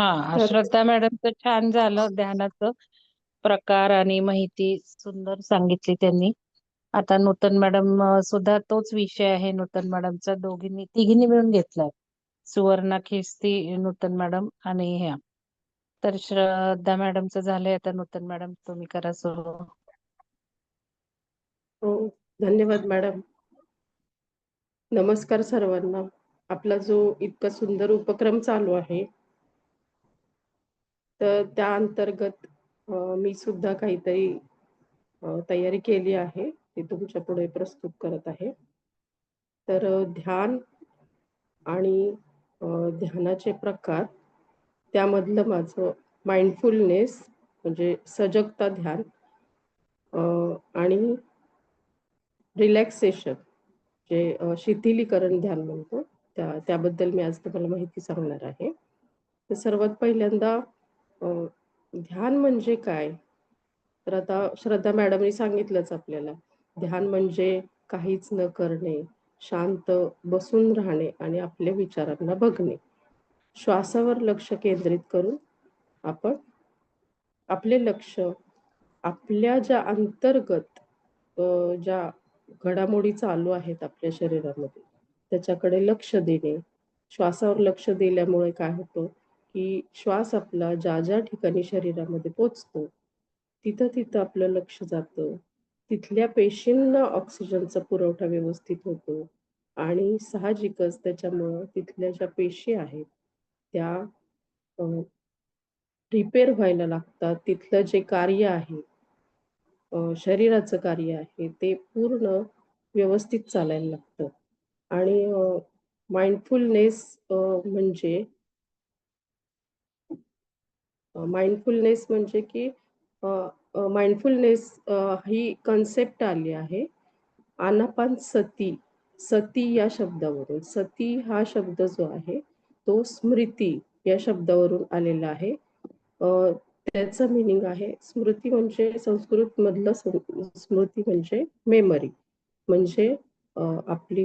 हा तर श्रद्धा मॅडमचं छान झालं ध्यानाचं. प्रकार आणि माहिती सुंदर सांगितली त्यांनी. आता नूतन मॅडम अं, सुद्धा तोच विषय आहे नूतन मॅडमचा. दोघींनी तिघींनी मिळून घेतलाय. सुवर्णा खिस्ती नूतन मॅडम आणि ह्या. तर श्रद्धा मॅडमचं झालंय आता नूतन मॅडम. तुम्ही करा सुरू. हो धन्यवाद मॅडम. नमस्कार सर्वांना. आपला जो इतका सुंदर उपक्रम चालू आहे तर त्या अंतर्गत मी सुद्धा काहीतरी तयारी केली आहे. ती तुमच्यापुढे प्रस्तुत करत आहे. तर ध्यान आणि ध्यानाचे प्रकार त्यामधलं माझं माइंडफुलनेस म्हणजे सजगता ध्यान आणि रिलॅक्सेशन जे शिथिलीकरण ध्यान म्हणतो त्या त्याबद्दल मी आज तुम्हाला माहिती सांगणार आहे. तर सर्वात पहिल्यांदा ध्यान म्हणजे काय? तर आता श्रद्धा मॅडमनी सांगितलंच आपल्याला. ध्यान म्हणजे काहीच न करणे शांत बसून राहणे आणि आपल्या विचारांना बघणे. श्वासावर लक्ष केंद्रित करून आपण आपले लक्ष आपल्या ज्या अंतर्गत ज्या घडामोडी चालू आहेत आपल्या शरीरामध्ये त्याच्याकडे लक्ष देणे. श्वासावर लक्ष दिल्यामुळे काय होतं? की श्वास आपला ज्या ज्या ठिकाणी शरीरामध्ये पोचतो तिथं तिथं आपलं लक्ष जातं. तिथल्या पेशींना ऑक्सिजनचा पुरवठा व्यवस्थित होतो आणि साहजिकच त्याच्यामुळं तिथल्या ज्या पेशी आहेत त्या रिपेअर व्हायला लागतात. तिथलं जे कार्य आहे शरीराचं कार्य आहे ते पूर्ण व्यवस्थित चालायला लागतं. आणि माइंडफुलनेस म्हणजे माइंडफुलनेस म्हणजे की माइंडफुलनेस ही कन्सेप्ट आली आहे. आनापान सती सती या शब्दावरून सती हा शब्द जो आहे तो स्मृती या शब्दावरून आलेला आहे. त्याचं मिनिंग आहे स्मृती म्हणजे संस्कृत मधलं स्मृती म्हणजे मेमरी म्हणजे आपली आपली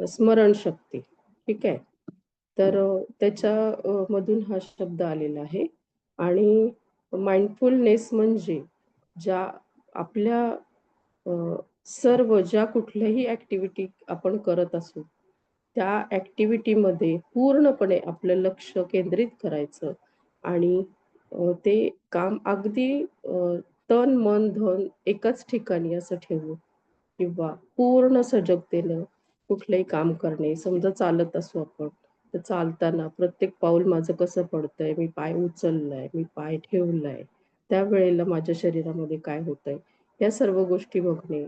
स्मरणशक्ती. ठीक आहे? तर त्याच्या मधून हा शब्द आलेला आहे. आणि माइंडफुलनेस म्हणजे ज्या आपल्या सर्व ज्या कुठल्याही ऍक्टिव्हिटी आपण करत असू त्या ऍक्टिव्हिटीमध्ये पूर्णपणे आपलं लक्ष केंद्रित करायचं आणि ते काम अगदी तन मन धन एकाच ठिकाणी असं ठेवू किंवा पूर्ण सजगतेनं कुठलंही काम करणे समजा चालत असू आपण. तर चालताना प्रत्येक पाऊल माझं कसं पडतंय? मी पाय उचललाय मी पाय ठेवलाय. त्यावेळेला माझ्या शरीरामध्ये काय होतंय? या सर्व गोष्टी बघणे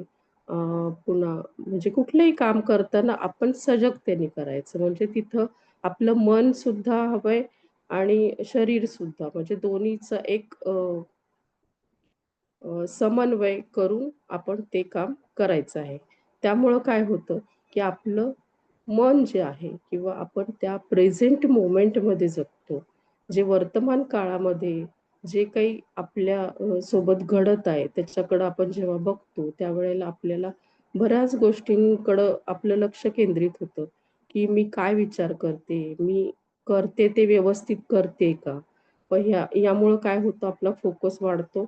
पुन्हा म्हणजे कुठलंही काम करताना आपण सजगतेने करायचं. म्हणजे तिथं आपलं मन सुद्धा हवंय आणि शरीर सुद्धा. म्हणजे दोन्हीचं एक समन्वय करून आपण ते काम करायचं आहे. त्यामुळं काय होतं की आपलं मन जे आहे किंवा आपण त्या प्रेझेंट मोमेंटमध्ये जगतो जे वर्तमान काळामध्ये जे काही आपल्यासोबत घडत आहे त्याच्याकडं आपण जेव्हा बघतो त्यावेळेला आपल्याला बऱ्याच गोष्टींकडं आपलं लक्ष केंद्रित होतं की मी काय विचार करते मी करते ते व्यवस्थित करते का? पण ह्या यामुळं काय होतं आपला फोकस वाढतो.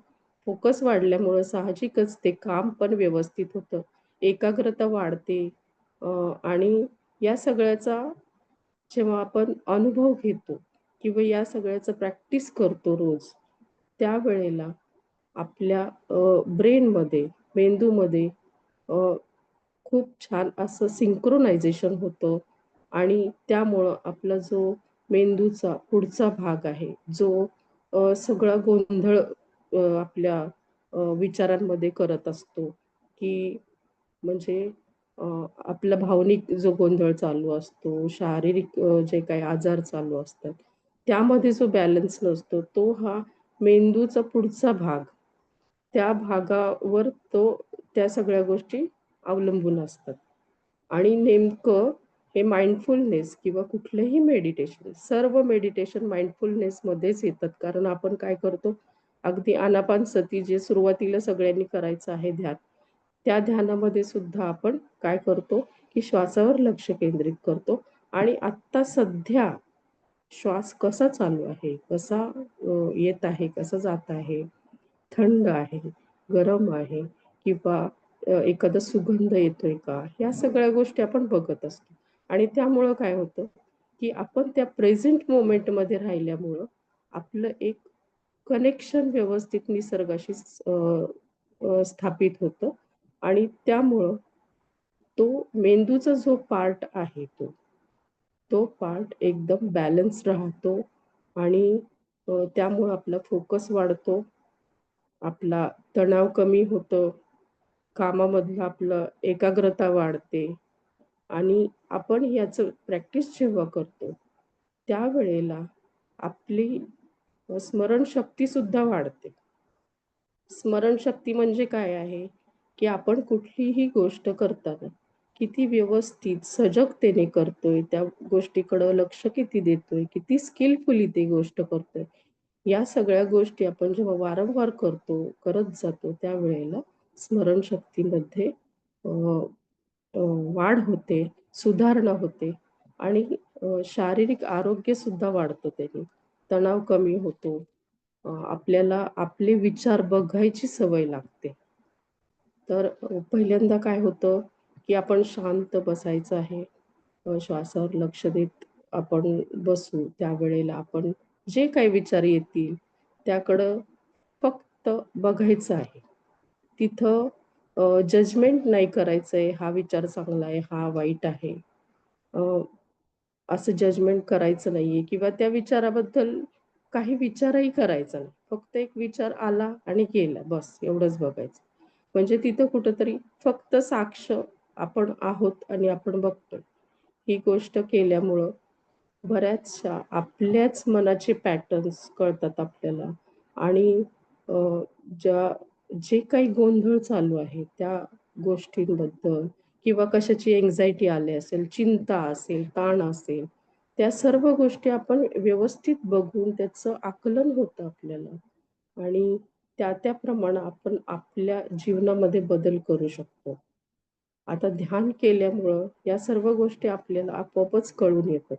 फोकस वाढल्यामुळं साहजिकच ते काम पण व्यवस्थित होतं. एकाग्रता वाढते आणि या सगळ्याचा जेव्हा आपण अनुभव घेतो किंवा या सगळ्याचं प्रॅक्टिस करतो रोज त्यावेळेला आपल्या ब्रेनमध्ये मेंदूमध्ये खूप छान असं सिंक्रोनायझेशन होतं आणि त्यामुळं आपला जो मेंदूचा पुढचा भाग आहे जो सगळा गोंधळ आपल्या विचारांमध्ये करत असतो की म्हणजे आपला भावनिक जो गोंधळ चालू असतो शारीरिक जे काही आजार चालू असतात त्यामध्ये जो बॅलन्स नसतो तो हा मेंदूचा पुढचा भाग. त्या भागावर तो त्या सगळ्या गोष्टी अवलंबून असतात. आणि नेमकं हे माइंडफुलनेस किंवा कुठलंही मेडिटेशन सर्व मेडिटेशन माइंडफुलनेसमध्येच येतात. कारण आपण काय करतो? अगदी आनापान सती जे सुरुवातीला सगळ्यांनी करायचं आहे ध्यान त्या ध्यानामध्ये सुद्धा आपण काय करतो? की श्वासावर लक्ष केंद्रित करतो. आणि आत्ता सध्या श्वास कसा चालू आहे? कसा येत आहे? कसा जात आहे? थंड आहे? गरम आहे? किंवा एखादा सुगंध येतोय का? ह्या सगळ्या गोष्टी आपण बघत असतो. आणि त्यामुळं काय होतं? की आपण त्या प्रेझेंट मोमेंटमध्ये राहिल्यामुळं आपलं एक कनेक्शन व्यवस्थित निसर्गाशी स्थापित होतं. आणि त्यामुळं तो मेंदूचा जो पार्ट आहे तो तो पार्ट एकदम बॅलन्स राहतो आणि त्यामुळं आपला फोकस वाढतो. आपला तणाव कमी होतो. कामामधलं आपलं एकाग्रता वाढते आणि आपण याचं प्रॅक्टिस जेव्हा करतो त्यावेळेला आपली स्मरणशक्ती सुद्धा वाढते. स्मरणशक्ती म्हणजे काय आहे? की आपण कुठलीही गोष्ट करताना किती व्यवस्थित सजगतेने करतोय त्या गोष्टीकडं लक्ष किती देतोय किती स्किलफुली ती गोष्ट करतोय या सगळ्या गोष्टी आपण जेव्हा वारंवार करतो करत जातो त्यावेळेला स्मरणशक्तीमध्ये अ, वाढ होते सुधारणा होते आणि शारीरिक आरोग्य सुद्धा वाढतं त्याने. तणाव कमी होतो. आपल्याला आपले विचार बघायची सवय लागते. तर पहिल्यांदा काय होतं की आपण शांत बसायचं आहे. श्वासावर लक्ष देत आपण बसू त्यावेळेला आपण जे काही विचार येतील त्याकडं फक्त बघायचं आहे. तिथं जजमेंट नाही करायचंय हा विचार चांगला आहे हा वाईट आहे. असं जजमेंट करायचं नाहीये किंवा त्या विचाराबद्दल काही विचारही करायचा नाही. फक्त एक विचार आला आणि गेला बस एवढंच बघायचं. म्हणजे तिथं कुठंतरी फक्त साक्ष आपण आहोत आणि आपण बघतोय. ही गोष्ट केल्यामुळं बऱ्याचशा आपल्याच मनाचे पॅटर्न्स कळतात आपल्याला. आणि ज्या जे काही गोंधळ चालू आहे त्या गोष्टींबद्दल किंवा कशाची एन्झायटी आली असेल चिंता असेल ताण असेल त्या सर्व गोष्टी आपण व्यवस्थित बघून त्याचं आकलन होतं आपल्याला. त्या त्याप्रमाणे आपण आपल्या जीवनामध्ये बदल करू शकतो. आता ध्यान केल्यामुळं या सर्व गोष्टी आपल्याला आपोआपच कळून येतात.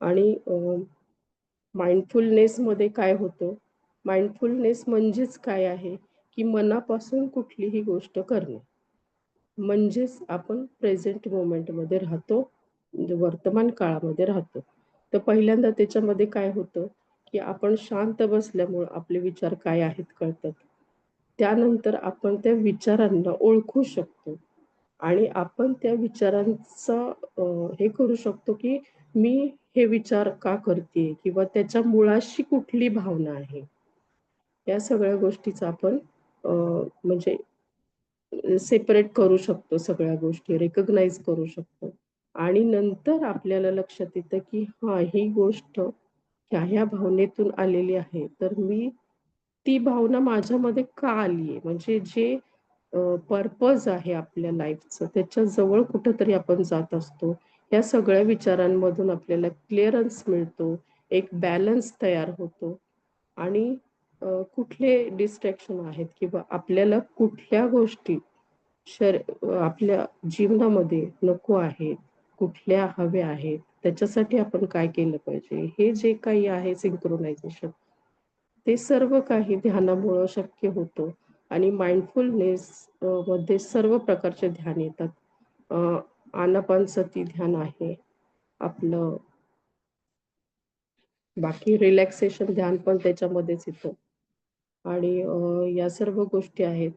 आणि माइंडफुलनेसमध्ये काय होतं? माइंडफुलनेस म्हणजेच काय आहे? की मनापासून कुठलीही गोष्ट करणे. म्हणजेच आपण प्रेझेंट मोमेंटमध्ये राहतो म्हणजे वर्तमान काळामध्ये राहतो. तर पहिल्यांदा त्याच्यामध्ये काय होतं? की आपण शांत बसल्यामुळे आपले विचार काय आहेत कळतात. त्यानंतर आपण त्या विचारांना ओळखू शकतो. आणि आपण त्या विचारांचा हे करू शकतो की मी हे विचार का करते किंवा त्याच्या मुळाशी कुठली भावना आहे? या सगळ्या गोष्टीचा आपण म्हणजे सेपरेट करू शकतो सगळ्या गोष्टी रेकग्नाइज करू शकतो. आणि नंतर आपल्याला लक्षात येतं की हा ही गोष्ट ह्या ह्या भावनेतून आलेली आहे. तर मी ती भावना माझ्यामध्ये का आली आहे म्हणजे जे पर्पज आहे आपल्या लाईफचं त्याच्याजवळ कुठंतरी आपण जात असतो. या सगळ्या विचारांमधून आपल्याला क्लिअरन्स मिळतो एक बॅलन्स तयार होतो. आणि कुठले डिस्ट्रॅक्शन आहेत किंवा आपल्याला कुठल्या गोष्टी शर आपल्या जीवनामध्ये नको आहेत कुठल्या हव्या आहेत? त्याच्यासाठी आपण काय केलं पाहिजे? हे जे काही आहे सिंक्रोनायझेशन ते सर्व काही ध्यानामुळं शक्य होतं. आणि माइंडफुलनेस मध्ये सर्व प्रकारचे ध्यान येतात. अ, आनापानसती ध्यान आहे. आपलं बाकी रिलॅक्सेशन ध्यान पण त्याच्यामध्येच येतं. आणि या सर्व गोष्टी आहेत.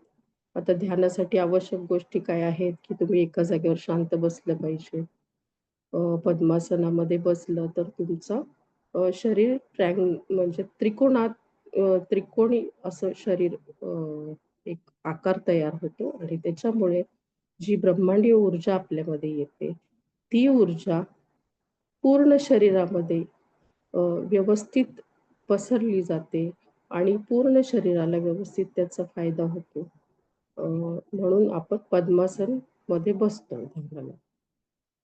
आता ध्यानासाठी आवश्यक गोष्टी काय आहेत? की तुम्ही एका जागेवर शांत बसलं पाहिजे. पद्मासनामध्ये बसलं तर तुमचं शरीर ट्रँग म्हणजे त्रिकोणात त्रिकोणी असं शरीर एक आकार तयार होतो आणि त्याच्यामुळे जी ब्रह्मांडीय ऊर्जा आपल्यामध्ये येते ती ऊर्जा पूर्ण शरीरामध्ये व्यवस्थित पसरली जाते आणि पूर्ण शरीराला व्यवस्थित त्याचा फायदा होतो. म्हणून आपण पद्मासनमध्ये बसतो ध्यानाला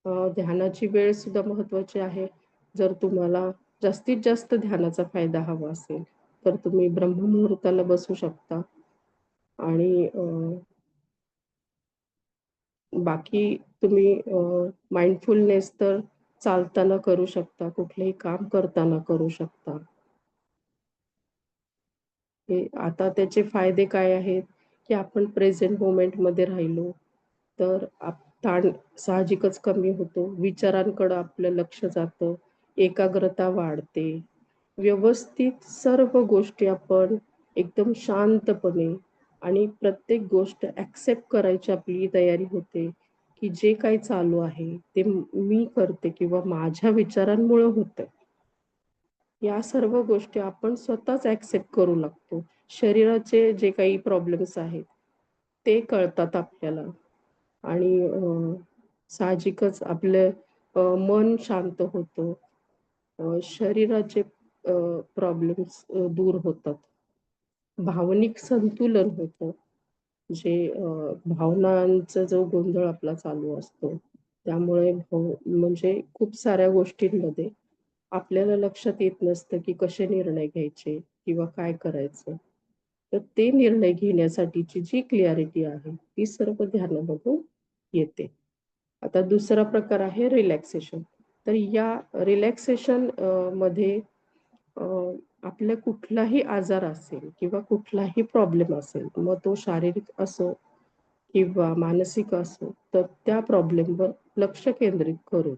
ध्यानाची वेळ सुद्धा महत्वाची आहे. जर तुम्हाला जास्तीत जास्त ध्यानाचा फायदा हवा असेल तर तुम्ही ब्रह्ममुहूर्ताला बसू शकता. आणि बाकी तुम्ही माइंडफुलनेस तर चालताना करू शकता, कुठलेही काम करताना करू शकता. हे आता त्याचे फायदे काय आहेत, की आपण प्रेझेंट मोमेंटमध्ये राहिलो, तर आप ताण साहजिकच कमी होतो. विचारांकडं आपलं लक्ष जातं, एकाग्रता वाढते. व्यवस्थित सर्व गोष्टी आपण एकदम शांतपणे आणि प्रत्येक गोष्ट ॲक्सेप्ट करायची आपली तयारी होते, की जे काही चालू आहे, ते मी करते किंवा माझ्या विचारांमुळं होतं या सर्व गोष्टी आपण स्वतःच ॲक्सेप्ट करू लागतो. शरीराचे जे काही प्रॉब्लेम्स आहेत, ते कळतात आपल्याला आणि साहजिकच आपलं मन शांत होतं. शरीराचे प्रॉब्लेम्स दूर होतात. भावनिक संतुलन होतं. जे भावनांचा जो गोंधळ आपला चालू असतो, त्यामुळे म्हणजे खूप साऱ्या गोष्टींमध्ये आपल्याला लक्षात येत नसतं, की कसे निर्णय घ्यायचे किंवा काय करायचं. तर ते निर्णय घेण्यासाठीची जी क्लिअरिटी आहे, ती सर्व ध्यानामधून येते. आता दुसरा प्रकार आहे रिलॅक्सेशन. तर या रिलॅक्सेशनमध्ये आपल्या आपला कुठलाही आजार असेल किंवा कुठलाही प्रॉब्लेम असेल, मग तो शारीरिक असो किंवा मानसिक असो, तर त्या प्रॉब्लेमवर लक्ष केंद्रित करून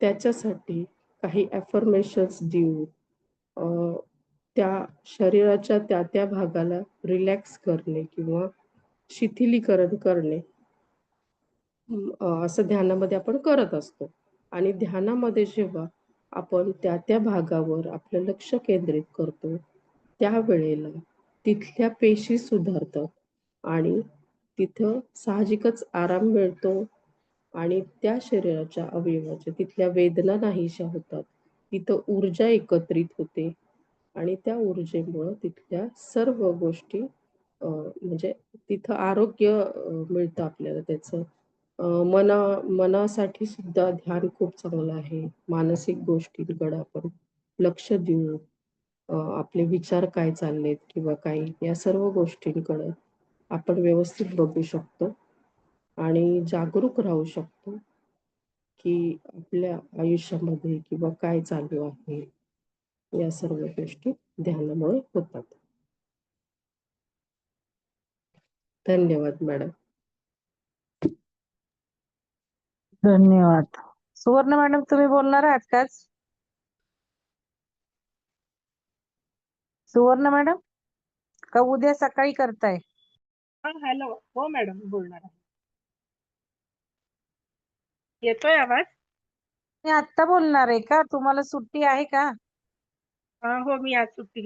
त्याच्यासाठी काही ॲफर्मेशन्स देऊन त्या शरीराच्या त्या-त्या भागाला रिलॅक्स करणे किंवा शिथिलीकरण करणे असं ध्यानामध्ये आपण करत असतो आणि ध्यानामध्ये जेव्हा आपण त्या-त्या भागावर आपलं लक्ष केंद्रित करतो, त्यावेळेला तिथल्या पेशी सुधारतात आणि तिथं साहजिकच आराम मिळतो आणि त्या शरीराच्या अवयवाच्या तिथल्या वेदना नाहीशा होतात. तिथं ऊर्जा एकत्रित होते आणि त्या ऊर्जेमुळं तिथल्या सर्व गोष्टी म्हणजे तिथं आरोग्य मिळतं आपल्याला त्याचं. मना मनासाठी सुद्धा ध्यान खूप चांगलं आहे. मानसिक गोष्टींकडे आपण लक्ष देऊन आपले विचार काय चाललेत किंवा काही या सर्व गोष्टींकडं आपण व्यवस्थित बघू शकतो आणि जागरूक राहू शकतो, की आपल्या आयुष्यामध्ये किंवा काय चालू आहे. या सर्व गोष्टी ध्यानामुळे होतात. धन्यवाद मॅडम. धन्यवाद. सुवर्ण मॅडम तुम्ही बोलणार आहात का आज? सुवर्ण मॅडम? का उद्या सकाळी करताय? हां, हॅलो. हो मॅडम, बोलणार आहे. येतोय आवाज? मी आत्ता बोलणार आहे का? तुम्हाला सुट्टी आहे का? अ, हो, मी आज सुट्टी